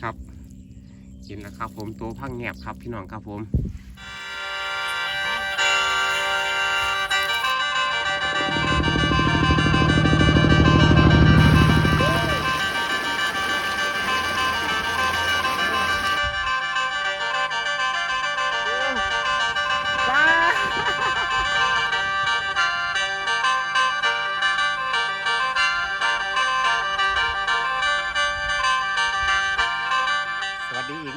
ครับกินนะครับ ผมตัวพังแงบครับพี่น้องครับผม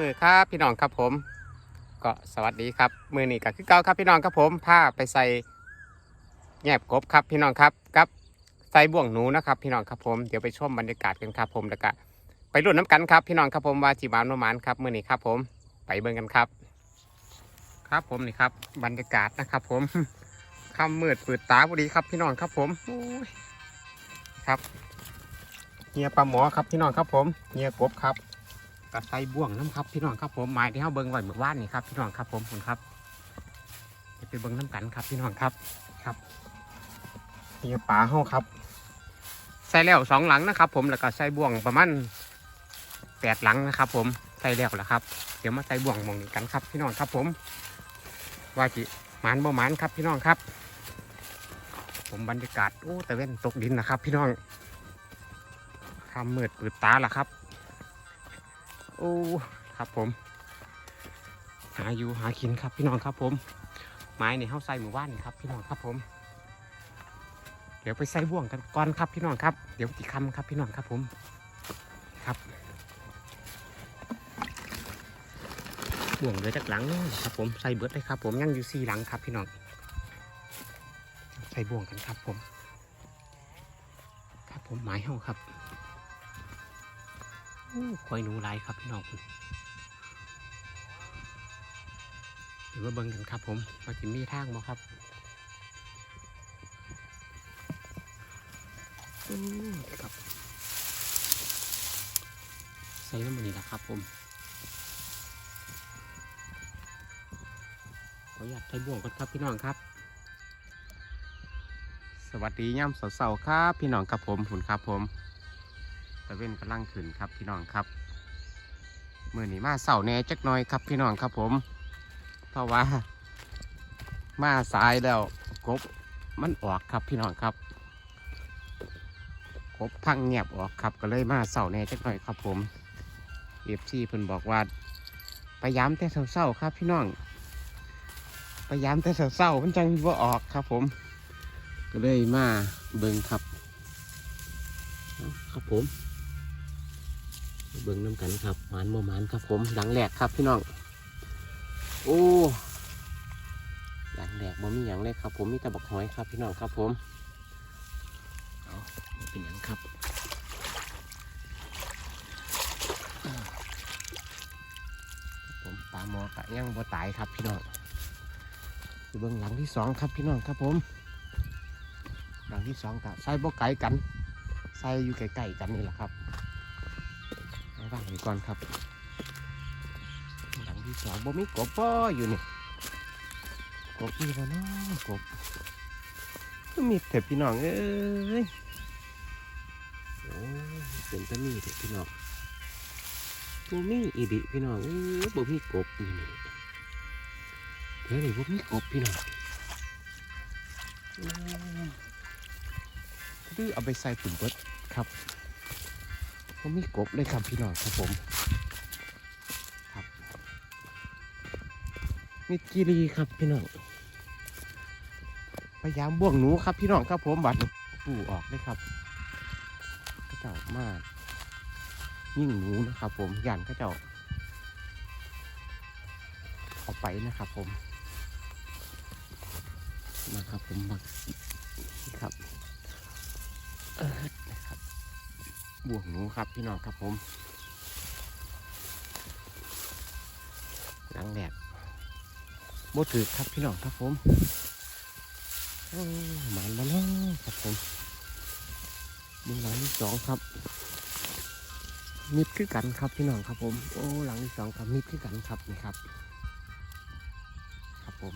มือครับพี่น้องครับผม ก็สวัสดีครับมือนี้ก็คือเก่าครับพี่น้องครับผมพาไปใส่แงบกบครับพี่น้องครับกับใส่บ่วงหนูนะครับ พี่น้องครับผมเดี๋ยวไปชมบรรยากาศกันครับผมแล้วก็ไปรุ่นน้ำกันครับพี่น้องครับผมว่าจีบานโนมานครับมือนี้ครับผมไปเบิ่งกันครับ ครับผมนี่ครับบรรยากาศนะครับผมค่ำมืดปืดตาพอดีครับพี่น้องครับผมครับเฮียปลาหมอครับพี่น้องครับผมเฮียกบครับ กระไซบ่วงน้ำครับพี่น้องครับผมหมายที่เขาเบิ้งไว้เมื่อวานนี่ครับพี่น้องครับผมผมครับเดี๋ยวไปเบิ้งน้ำกันครับพี่น้องครับครับนี่ป่าเฮาครับใส่แล้วสองหลังนะครับ ผมแล้วก็ใส่บ่วงประมาณแปดหลังนะครับ ผมใส่แล้วแล้วครับ เดี๋ยวมาใส่บ่วงมองนี้กันครับ พี่น้องครับผมว่าจิหมานบ่หมานครับพี่น้องครับ ผมบรรยากาศโอ้แต่เว้นตกดินนะครับ พี่น้องทำมืดปืดตาละครับ โอ้ครับผม หาอยู่หากินครับพี่น้องครับผม ไม้ในเฮาใส่หมู่บ้านนี่ครับพี่น้องครับผม เดี๋ยวไปใส่บ่วงกันก่อนครับพี่น้องครับ เดี๋ยวตีคำครับพี่น้องครับผมครับบ่วงเลยจากหลังครับผมใส่เบิดเลยครับ ผมยังอยู่สี่หลังครับพี่น้องใส่บ่วงกันครับผม ครับผมไม้เฮาครับ ควายหนูหลายครับพี่น้องเดี๋ยวมาเบิ่งกันครับผมว่าจะมีทางบ่ครับอืมครับใส่น้ำมันนี่แหละครับผมขออนุญาตใช้บ่วงก่อนครับพี่น้องครับ สวัสดีย่ำเสาๆครับ พี่น้องครับผมหุ่นครับผม ตะเว้นกำลังขึ้นครับพี่น้องครับมือนี้มาเสาแน่จักน่อยครับพี่น้องครับผม เพราะว่ามาสายแล้วกบมันออกครับพี่น้องครับกบพังเงียบออกครับก็เลยมาเสาแน่จักหน่อยครับผมเอฟซีเพิ่นบอกว่าพยายามแต่เศร้าๆครับพี่น้องพยายามแต่เศร้าๆมันจังว่าออกครับผม ก็เลยมาเบิ่งครับครับผม เบิ่งน้ำกันครับหมานโมมานครับผมหลังแหลกครับพี่น้องโอ้หลังแหลกบ่มีอย่างเลยครับ ผมมีแต่บักหอยครับพี่น้องครับผมเอาเป็นอย่างครับผมปลาหมอกะยังบ่ตายครับพี่น้องไปเบิ่งหลังที่สองครับพี่น้องครับผม หลังที่สองกะใส่บ่ไก่กันใส่อยู่ใกล้ๆกันนี่แหละครับ วางไว้ก่อนครับ หลังที่สองบ่มีกบป้ออยู่นี่กบมีบ่เนาะกบมีเถอะพี่น้องเอ้ยโอ้ยเป็นตะมีเถอะพี่น้องบ่มีอีดิพี่น้องเอ้ยบ่มีกบนี่นี่เดี๋ยวนี้บ่มีกบพี่น้องโอ้ยคือเอาไปใส่ถุงเบิดครับ บ่มีกบเลยครับพี่น้องครับผมครับนี่กีรีครับพี่น้องพยายามบ่วงหนูครับพี่น้องครับผมบัดนี้ปูออกเลยครับก็เจ้ามายิ่งหนูนะครับ ผมย่านก็เจ้าเอาไปนะครับ ผมนะครับผมมานี่ครับเออนะครับ บ่วงหนูครับพี่น้องครับผม หลังแดดโบถือครับพี่น้องครับผมหมันมาแล้วครับผมดูหลังที่สองครับ มิดคือกันครับพี่น้องครับผม โอ้หลังที่สองครับมิดคือกันครับนี่ครับ ครับผม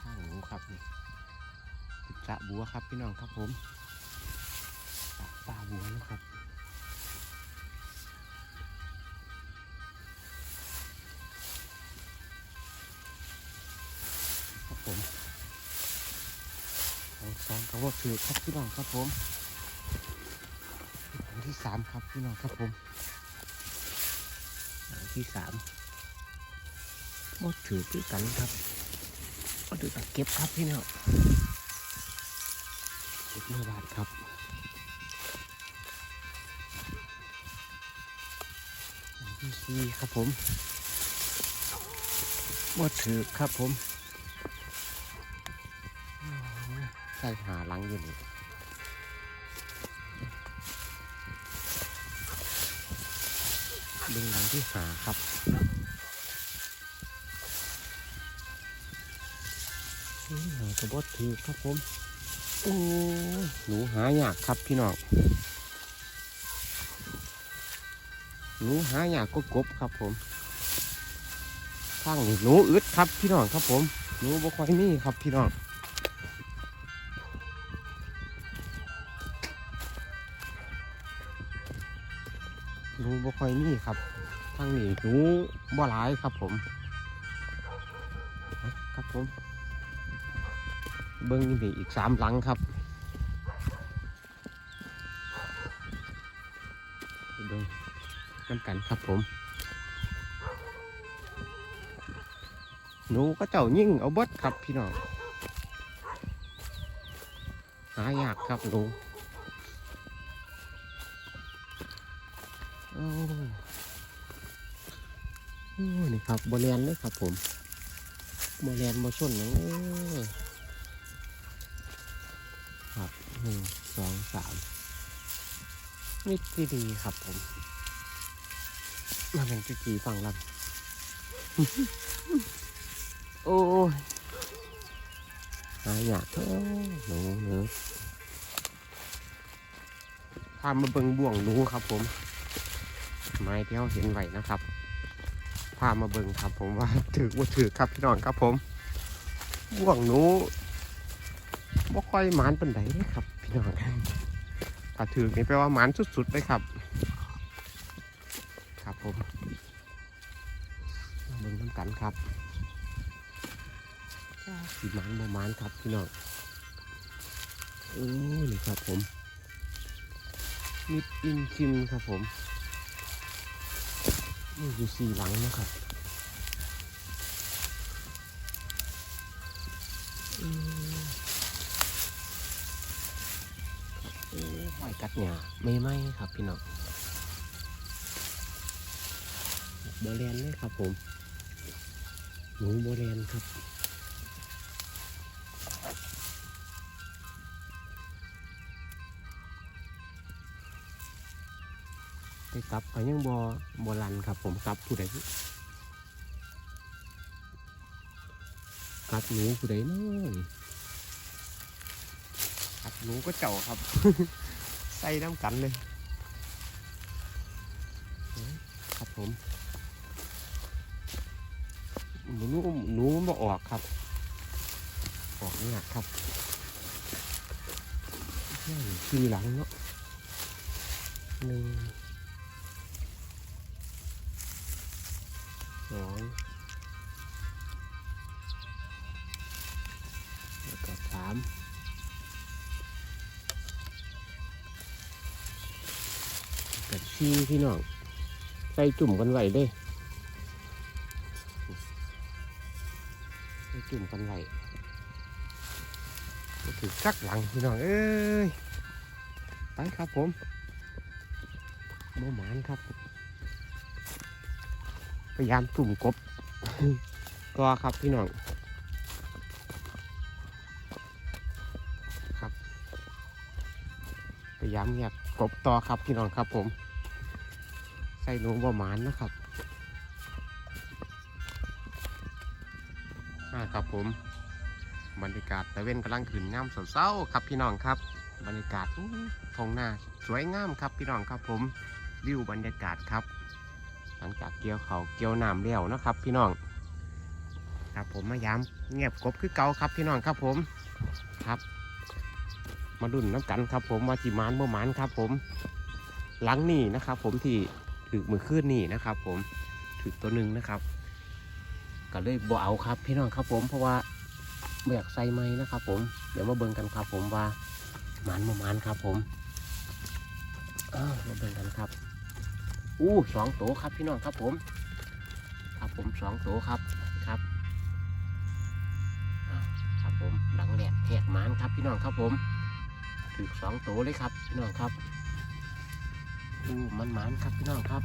ข้างหนูครับนี่สระบัวครับพี่น้องครับผมสระปลาบัวนะครับ ถือครับพี่น้องครับผมหลังที่สามครับพี่น้องครับผมหลังที่สามบดถือคือกันครับบดถือตะเก็บครับพี่น้องเก็บเมื่อบาทครับหลังที่สี่ครับผมบดถือครับผม ใส่หาหลังอยู่นี่ดึงหลังที่หาครับนี่หากระบอกถือครับผม โอ้หนูหายากครับพี่น้องหนูหายากก็กบครับผมข้างหนูอึดครับพี่น้องครับผมหนูบ่ค่อยมีครับพี่น้อง บ่ค่อยมีครับทางนี้หนูบ่หลายครับผม ครับผม เบิ้งนี่อีกสามหลังครับเบิ้งน้ำกันครับผม หนูก็เจ้ายิ่งเอาเบิดครับพี่น้องหายากครับหนู ครับบเรียนเลยครับผมบเรียนบชนอย่างเลยครับหนึ่งสองสามมิดดีครับผมมาเป็นกี่กี่ฝั่งลำโอ้ยหายากเอ้ยหนูเนื้อพามาเบิ่งบ่วงหนูครับผม ไม้ที่เราเห็นไหวนะครับามาเบิ่งครับผมว่าถือว่าถือครับพี่น้องครับผมบ่วงหนูบ่ค่อยหมานเป็นไดเลยครับ พี่น้องถ้าถือนี่แปลว่าหมานสุดๆเลยครับ ครับผมมาเบิ่งน้ำกันครับสีหมานบ่หมานครับพี่น้องโอ้นี่ครับผมมิดอินชิมครับผม มีอยู่สี่หลังนะครับหอยกัดหยาไม่ไหมครับพี่น้องโบเรียนเลยครับผม หนูโบเรียนครับ ไปกลับไปยังบอบอลันครับ ผมกลับผู้ใดกลับหนูผู้ใดเน้อยกลับหนูก็เจ้าครับ ใส่น้ำกันเลย ครับผมหนูหนูมันบ่ออกครับ ออกยากครับนี่คือหลังเนาะหนึ่งีพี่น้องใส่จุ่มกันไว้เด้ใส่จุ่มกันไว้ก็ถือสักหลังพี่น้องเอ้ยไปครับผมโมหมานครับ พยายามสุ่มกบก็ครับพี่น้องครับพยายามเงียบกบต่อครับพี่น้องครับผม ใส่หนูบ่หมานนะครับอ่าครับผม บรรยากาศตะเว้นกำลังขึ้นงามเศร้าๆครับพี่น้องครับ บรรยากาศท้องหน้าสวยงามครับพี่น้องครับผมวิวบรรยากาศครับ หลังจากเกี่ยวเขาเกี่ยวน้ำเลี้ยวนะครับ พี่น้อง ครับผมมาย้ำเงียบกบคือเก่าครับพี่น้องครับผมครับ มาดุนน้ำกันครับ ผมว่าจีมานบ่หมานครับ ผม หลังนี่นะครับ ผมที่ ถือมือขึ้นนี่นะครับ ผมถือตัวหนึ่งนะครับก็เลยบ่เอาครับ พี่น้องครับผมเพราะว่าไม่อยากใส่ไม้นะครับ ผมเดี๋ยวมาเบิ่งกันครับ ผมว่าหมันบ่หมันครับ ผมอ้าวมาเบิ่งกันครับอู้สองโตครับพี่น้องครับผม ครับผมสองโตครับครับครับผมหลังแหลกแหกหมันครับพี่น้องครับผมถึงสองโตเลยครับพี่น้องครับ มันหมันครับพี่น้องครับ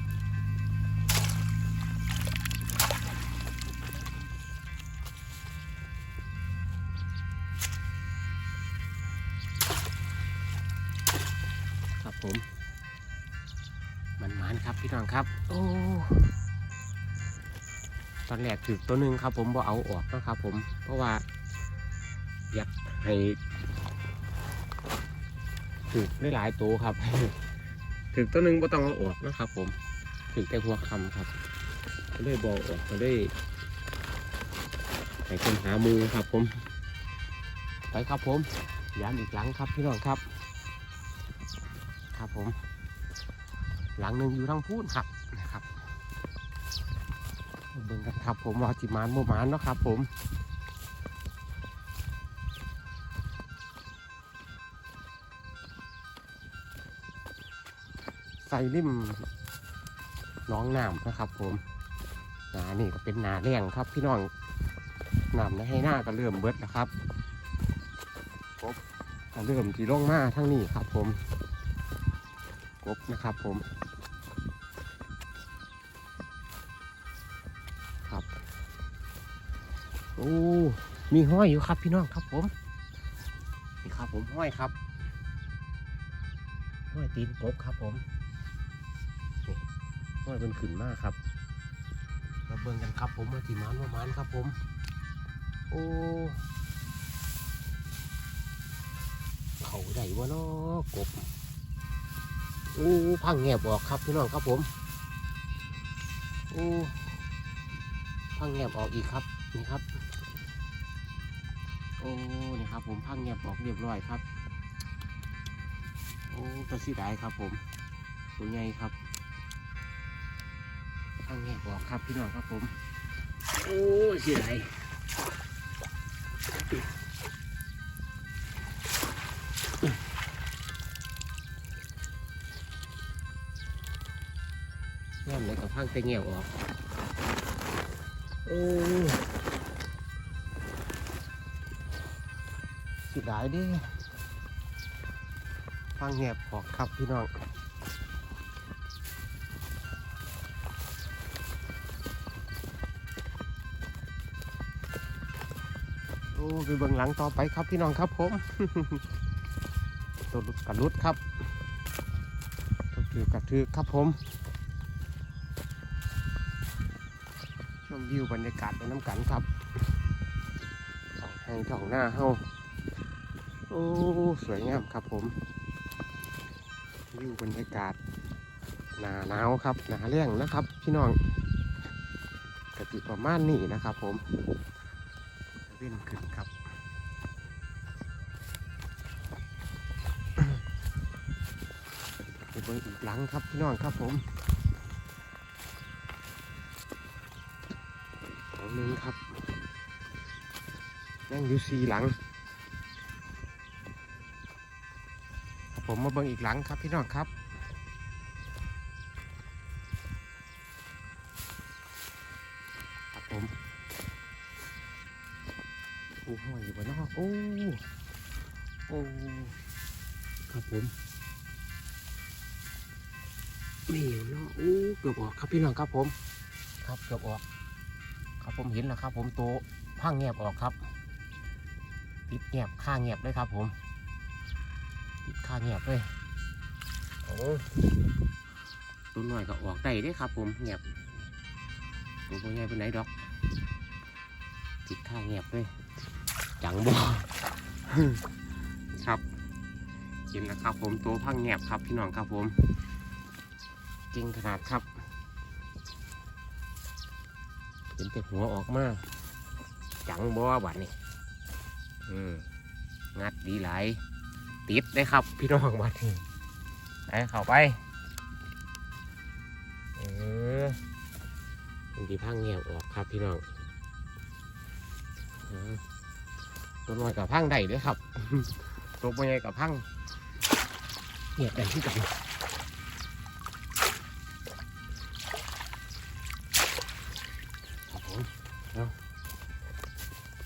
ครับผมมันหมานครับพี่น้องครับ โอ้ตอนแรกถือตัวหนึ่งครับ ผมบ่เอาออกนะครับผมเพราะว่า อยากให้ถือได้หลายตัวครับ ถือตัวหนึ่งบ่ต้องเอาออกนะครับผมถือแต่หัวคำครับก็เลยบอออกก็เลยให้คนหามือครับผม ไปครับผมย้ำอีกหลังครับพี่น้องครับ ครับผม หลังหนึ่งอยู่ทางพูนครับนะครับมาเบิ่งกันครับผมว่าจิมานโมมานเนาะครับผม ใส่ริมน้องน้ำนะครับ ผมนานี่ก็เป็นนาแรงครับ พี่น้องน้ำในให้หน้าก็เริ่มเบิดแล้วครับกบก็เริ่มที่ลงมาทั้งนี้ครับ ผมกบนะครับ ผม ครับโอ้มีห้อยอยู่ครับ พี่น้องครับผมนี่ครับ ผมห้อยครับห้อยตีนกบครับผม ห้อยเป็นขึ้นมากครับมาเบิ่งกันครับผมมาที่มันว่ามันครับผม โอ้เขาได้วะเนาะกบโอ้พังแงบออกครับพี่น้องครับผมโอ้พังแงบออกอีกครับนี่ครับ โอ้นี่ครับ ผมพังแงบออกเรียบร้อยครับ โอ้ประสิได้ครับผม ตัวใหญ่ครับ พังแงบออกครับพี่น้องครับผม โอ้เสียดายย่ำเลยกับพังแต่แงบออก โอ้สีดายดิพังแงบออกครับพี่น้อง ไปเบื้องหลังต่อไปครับพี่น้องครับผมตัวกระลุดครับตัวถือกระถือครับผมชมวิวบรรยากาศในน้ำกันครับให้ท้องหน้าเฮาโอ้สวยงามครับผมวิวบรรยากาศหนาหนาวครับหนาแรงนะครับ พี่น้องกติประมาณนี้นะครับผม เว้นขึ้นครับไปเบิ่งอีกหลังครับพี่น้องครับผมหลังนึงครับยังอยู่สี่หลังครับผมมาเบิ่งอีกหลังครับพี่น้องครับครับผม โอ้ห้อยอยู่บนนอกโอ้โอ้ครับผมนี่เนาะโอ้เกือบออกครับพี่น้องครับผม ครับเกือบออก ครับผมเห็นแล้วครับ ผมโตพังแงบออกครับติดแงบข้างแงบเลยครับผมติดข้างแงบเลยโอ้ตัวหน่อยก็ออกได้เด้ครับ ผมแงบตัวพ่อใหญ่เป็นไหนดอกติดข้างแงบเลย จังบ่ครับเห็นแล้วครับ ผมตัวพังแงบครับพี่น้องครับผมจริงขนาดครับเห็นแต่หัวออกมาจังบ่บัดนี่อืมงัดดีหลายติดได้ครับ พี่น้องบัดนี่ไปเข้าไปเออมันดีพังแงบออกครับพี่น้องอ ตัวน้อยกับพังได้เด้ครับตัวใหญ่กับพังเงียบได้ที่กันครับผมเอา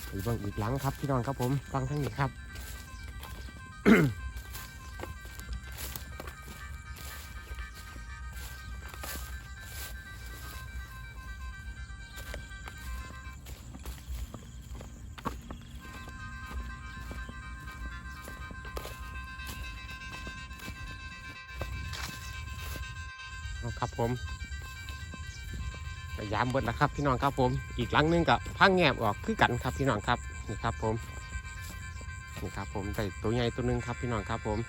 ไปเบิ่งอีกหลังครับพี่น้องครับผมฟังทั้งนี้ครับ ครับผมยายามเบิดแล้วครับพี่น้องครับผม อีกหลังนึงกับพังแงบออกคือกันครับพี่น้องครับนี่ครับผมนี่ครับผมใส่ตัวใหญ่ตัวหนึงครับพี่น้องครับผม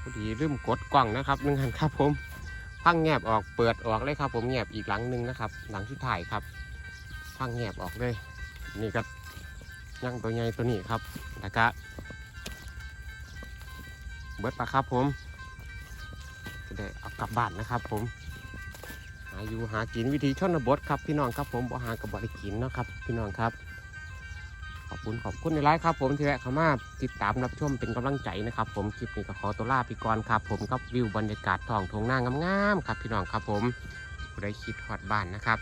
พอดีลืมกดกล่องนะครับหนึ่งหันครับผมพังแงบออกเปิดออกเลยครับ ผมแงบอีกหลังนึงนะครับ หลังที่ถ่ายครับพังแงบออกเลย นี่ก็ย่างตัวใหญ่ตัวนี้ครับแล้วก็เบิดปะครับผม ได้เอากลับบ้านนะครับ ผม หาอยู่หากินวิธีชนบทครับพี่น้องครับผมบ่หากับบริกินนะครับ พี่น้องครับ ขอบคุณขอบคุณในไลฟ์ครับ ผมที่แวะเข้ามาติดตามรับชมเป็นกำลังใจนะครับ ผมคลิปนี้ก็ขอตัวลาไปก่อนครับ ผมกับวิวบรรยากาศท้องทงหน้างามๆครับ พี่น้องครับผมผู้คิดฮอดบ้านนะครับ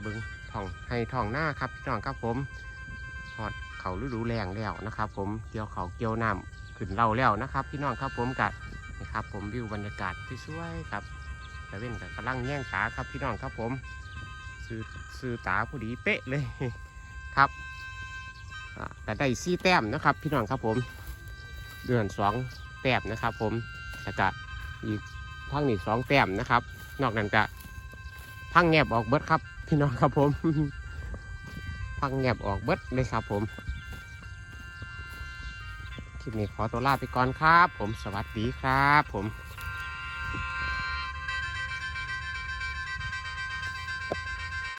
เบิ้งท้องให้ท้องหน้าครับพี่น้องครับผมฮอดเขาฤดูแรงแล้วนะครับ ผมเกี่ยวเขาเกี่ยวน้ำขึ้นเล่าแล้วนะครับ พี่น้องครับผมกะ นะครับผมวิวบรรยากาศที่สวยครับแต่เว้นกับกำลังแย่งตาครับพี่น้องครับผมซื้อซื้อตาพอดีเป๊ะเลยครับแต่ได้สี่แต้มนะครับ พี่น้องครับผม เดือนสองแต้มนะครับ ผมแล้วก็อีกพังนี่สองแต้มนะครับ นอกนั้นก็พังแงบออกเบิดครับ พี่น้องครับผมพังแงบออกเบิดเลยครับผม ลิปนี้ขอตัวลาไปก่อนครับ ผมสวัสดีครับ ผม